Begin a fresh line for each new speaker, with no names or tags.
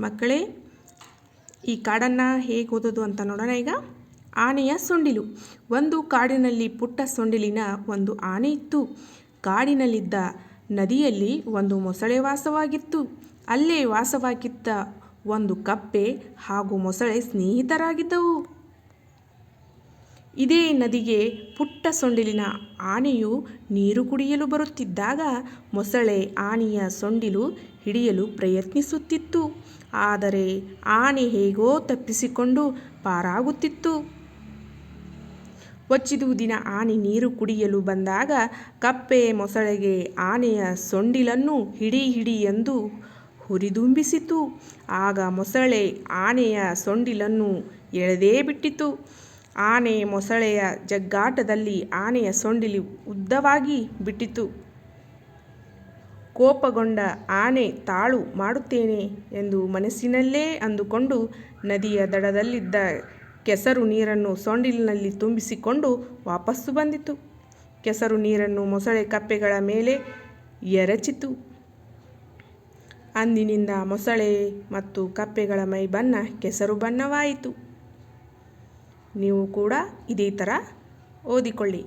ಮಕ್ಕಳೇ, ಈ ಕಾಡನ್ನು ಹೇಗೆ ಓದೋದು ಅಂತ ನೋಡೋಣ ಈಗ. ಆನೆಯ ಸೊಂಡಿಲು. ಒಂದು ಕಾಡಿನಲ್ಲಿ ಪುಟ್ಟ ಸೊಂಡಿಲಿನ ಒಂದು ಆನೆ ಇತ್ತು. ಕಾಡಿನಲ್ಲಿದ್ದ ನದಿಯಲ್ಲಿ ಒಂದು ಮೊಸಳೆ ವಾಸವಾಗಿತ್ತು. ಅಲ್ಲೇ ವಾಸವಾಗಿದ್ದ ಒಂದು ಕಪ್ಪೆ ಹಾಗೂ ಮೊಸಳೆ ಸ್ನೇಹಿತರಾಗಿದ್ದವು. ಇದೇ ನದಿಗೆ ಪುಟ್ಟ ಸೊಂಡಿಲಿನ ಆನೆಯು ನೀರು ಕುಡಿಯಲು ಬರುತ್ತಿದ್ದಾಗ ಮೊಸಳೆ ಆನೆಯ ಸೊಂಡಿಲು ಹಿಡಿಯಲು ಪ್ರಯತ್ನಿಸುತ್ತಿತ್ತು. ಆದರೆ ಆನೆ ಹೇಗೋ ತಪ್ಪಿಸಿಕೊಂಡು ಪಾರಾಗುತ್ತಿತ್ತು. ದಿನ ಆನೆ ನೀರು ಕುಡಿಯಲು ಬಂದಾಗ ಕಪ್ಪೆ ಮೊಸಳೆಗೆ ಆನೆಯ ಸೊಂಡಿಲನ್ನು ಹಿಡಿ ಹಿಡಿ ಎಂದು ಹುರಿದುಂಬಿಸಿತು. ಆಗ ಮೊಸಳೆ ಆನೆಯ ಸೊಂಡಿಲನ್ನು ಎಳೆದೇ ಬಿಟ್ಟಿತು. ಆನೆ ಮೊಸಳೆಯ ಜಗ್ಗಾಟದಲ್ಲಿ ಆನೆಯ ಸೊಂಡಿಲು ಉದ್ದವಾಗಿ ಬಿಟ್ಟಿತು. ಕೋಪಗೊಂಡ ಆನೆ ತಾಳು ಮಾಡುತ್ತೇನೆ ಎಂದು ಮನಸ್ಸಿನಲ್ಲೇ ಅಂದುಕೊಂಡು ನದಿಯ ದಡದಲ್ಲಿದ್ದ ಕೆಸರು ನೀರನ್ನು ಸೊಂಡಿಲಿನಲ್ಲಿ ತುಂಬಿಸಿಕೊಂಡು ವಾಪಸ್ಸು ಬಂದಿತು. ಕೆಸರು ನೀರನ್ನು ಮೊಸಳೆ ಕಪ್ಪೆಗಳ ಮೇಲೆ ಎರಚಿತು. ಅಂದಿನಿಂದ ಮೊಸಳೆ ಮತ್ತು ಕಪ್ಪೆಗಳ ಮೈ ಬಣ್ಣ ಕೆಸರು ಬಣ್ಣವಾಯಿತು. ನೀವು ಕೂಡ ಇದೇ ಥರ ಓದಿಕೊಳ್ಳಿ.